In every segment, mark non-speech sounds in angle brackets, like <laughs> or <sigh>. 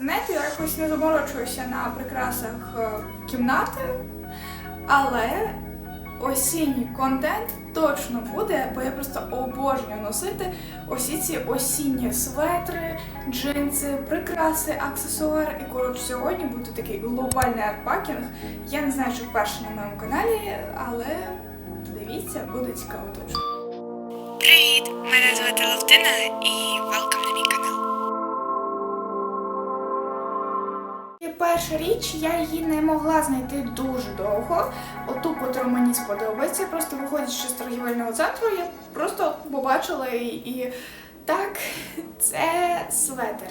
Знаєте, я якось не заморочуюся на прикрасах е, кімнати, але осінній контент точно буде, бо я просто обожнюю носити усі ці осінні светри, джинси, прикраси, аксесуари. І коротше, сьогодні буде такий глобальний арпакінг. Я не знаю, чи вперше на моєму каналі, але дивіться, буде цікаво точно. Привіт! Мене звати Лавтина і welcome перша річ, я її не могла знайти дуже довго. Оту, котру мені сподобається. Просто виходячи з торгівельного центру, я просто побачила її. І так, це светр.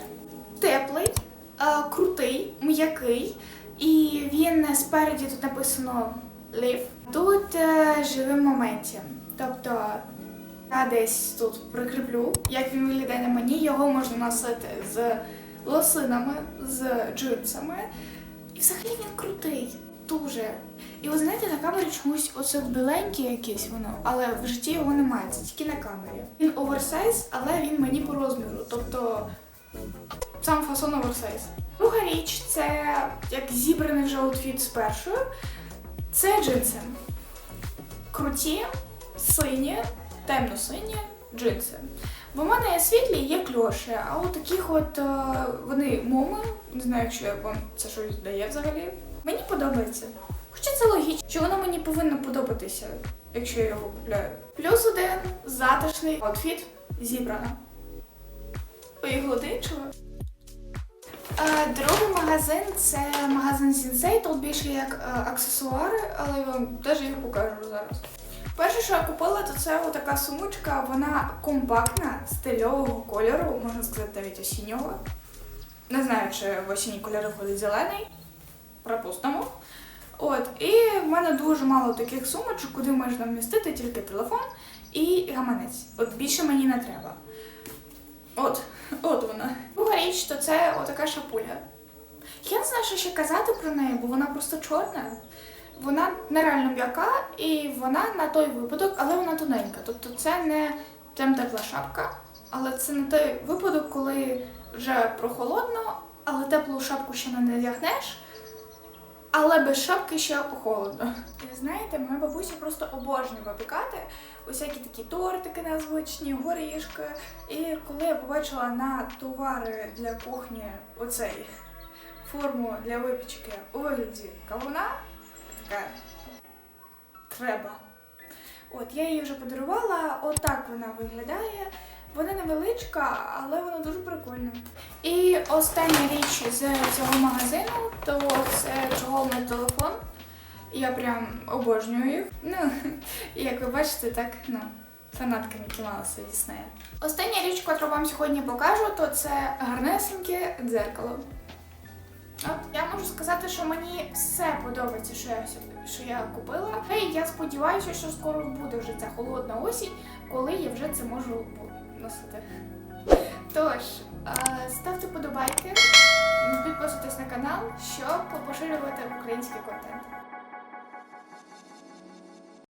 Теплий, е, крутий, м'який. І він спереді тут написано Live. Тут е, живе моменті. Тобто я десь тут прикріплю, як він виглядає на мені. Його можна носити з лосинами, з джинсами. І взагалі він крутий, дуже. І ви знаєте, на камері чомусь оце біленьке якесь воно, але в житті його немає, це тільки на камері. Він оверсайз, але він мені по розміру. Тобто сам фасон оверсайз. Друга річ це як зібраний вже аутфіт з першою. Це джинси. Круті, сині, темно-сині джинси. Бо в мене є світлі, є кльоші, а от таких от е, вони моми, не знаю, якщо я вам це щось дає взагалі. Мені подобається. Хоча це логічно, що воно мені повинно подобатися, якщо я його купляю. Плюс один затишний аутфіт зібрано. Поїхали іншого. Е, Другий магазин це магазин Sensei, тут більше як е, аксесуари, але я вам теж їх покажу зараз. Перше, що я купила, то це така сумочка, вона компактна, стильового кольору, можна сказати, навіть осіннього. Не знаю, чи в осінні кольори входить зелений. Пропустимо. От, і в мене дуже мало таких сумочок, куди можна вмістити тільки телефон і гаманець. От більше мені не треба. От, от вона. Друга річ, то це отака шапуля. Я не знаю, що ще казати про неї, бо вона просто чорна. Вона нереально м'яка і вона на той випадок, але вона тоненька. Тобто це не прям тепла шапка, але це не той випадок, коли вже прохолодно, але теплу шапку ще не надягнеш, але без шапки ще холодно. І знаєте, моя бабуся просто обожнює випікати усякі такі тортики незвичні, горішки. І коли я побачила на товари для кухні оцей форму для випічки у вигляді кавуна, така треба. От я її вже подарувала, отак вона виглядає. Вона невеличка, але вона дуже прикольна. І остання річ з цього магазину, то це чохол на телефон. Я прям обожнюю їх. Ну, <laughs> як ви бачите, так, ну, фанатка Мікі Мауса Діснея. Остання річ, яку вам сьогодні покажу, то це гарнесеньке дзеркало. От я можу сказати, що мені все подобається, що я що я купила. І я сподіваюся, що скоро буде вже ця холодна осінь, коли я вже це можу носити. Тож, ставте подобайки, підписуйтесь на канал, щоб поширювати український контент.